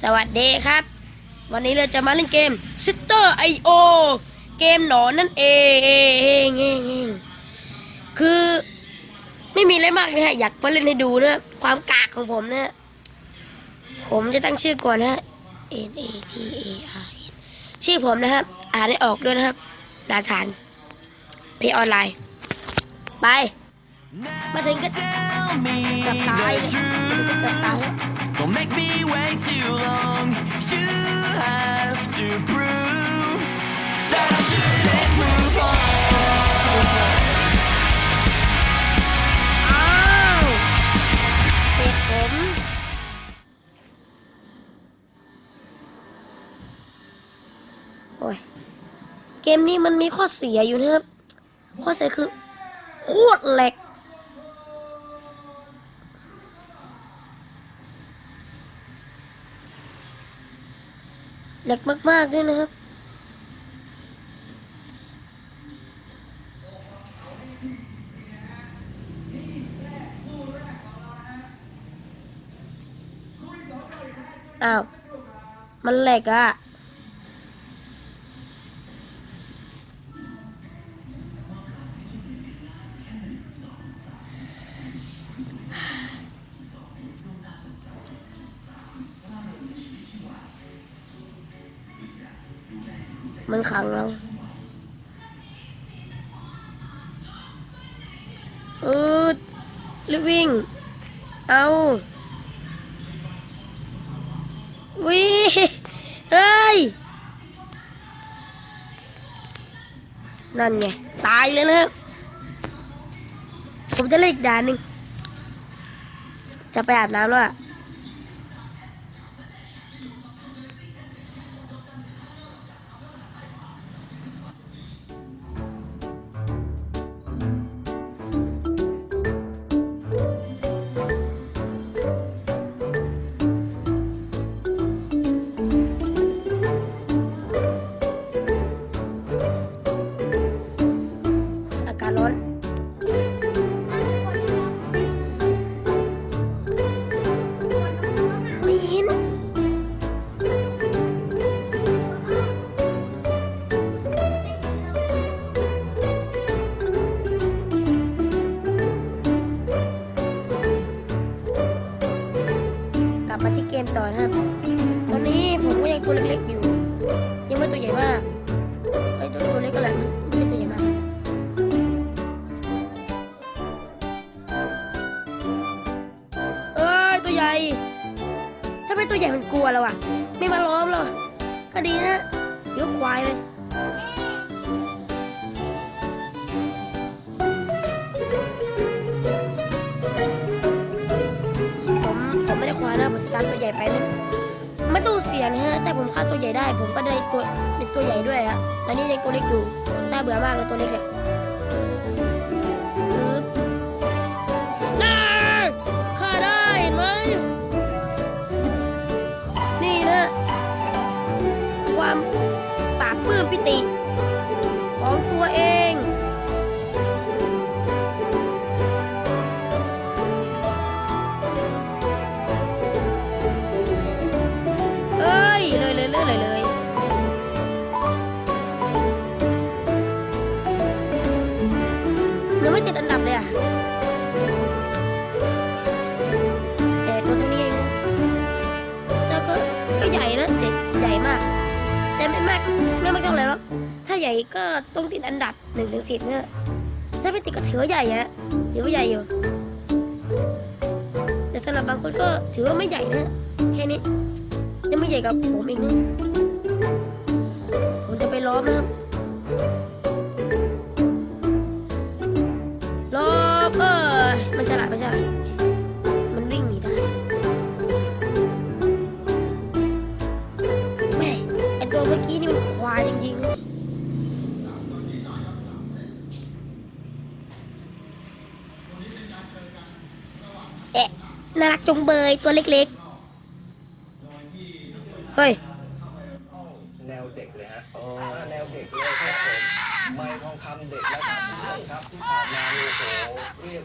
สวัสดีครับ วันนี้เราจะมาเล่นเกม Sister IO เกมหนอนนั่นเองเองเองคือไม่มีอะไรมากนะฮะ อยากมาเล่นให้ดูนะ ความกากของผมนะ ผมจะตั้งชื่อก่อนนะฮะ N A T A R N ชื่อผมนะครับ อ่านให้ออกด้วยนะครับ นาธาน เพย์ออนไลน์ ไป มาถึงก็เกือบตายเก็เกือบตายแล้ว Don't make me wait too long. You have to prove that I shouldn't move on. อ้าวเสร็จผมโอ้ยเกมนี้มันมีข้อเสียอยู่นะครับ ข้อเสียคือโคตรแหลก หลกมากๆด้วยนะครับ อ้าว มันแหลกอะ มันขังเรา เออรีบวิ่ง เอาวิ่งเฮ้ย นั่นไง ตายเลยนะครับ ผมจะเล่นอีกด่านหนึ่งจะไปอาบน้ำแล้วอะ บมาที่เกมต่อนะครับ ตอนนี้ผมก็ยังตัวเล็กๆอยู่ ยังไม่ตัวใหญ่มากไอ้ตัวตัวเล็กก็แหละไม่ไม่ใช่ตัวใหญ่มากเอ้ยตัวใหญ่ ถ้าไม่ตัวใหญ่มันกลัวแล้วอะไม่มาล้อมหรอก็ดีนะถือว่าควายเล ผมไม่ได้คว้านะผมจะตามตัวใหญ่ไปนะไม่ตู้เสียนะฮะแต่ผมฆ่าตัวใหญ่ได้ ผมก็ได้ตัวเป็นตัวใหญ่ด้วยอะแล้วนี่ยังตัวเล็กอยู่น่าเบื่อมากเลยตัวเล็กเนี่ยน่าฆ่าได้เห็นไหมนี่นะ ความปราบปื้มปิติ ด็กใหญ่มากแต่ไม่มากไม่มากเท่าไหร่หรอกถ้าใหญ่ก็ต้องติดอันดับหนึ่งถึงสิบเนี่ยถ้าไม่ติดก็ถือว่าใหญ่อะถือว่าใหญ่อยู่แต่สำหรับบางคนก็ถือว่าไม่ใหญ่นะแค่นี้ ยังไม่ใหญ่กับผมเองนะผมจะไปล้อมนะครับล้อมเออมันฉลาดมันฉลาดมันวิ่งหนีได้แม่ไอตัวเมื่อกี้นี่มันควายจริงๆนะเอ๊ะน่ารักจงเบยตัวเล็ก เฮ้ย แนวเด็กเลยฮะอ๋อแนวเด็กเลยครับผมไม่ทองคำเด็กนะครับทุกท่านครับที่ผ่านมาโอ้โหเรียบ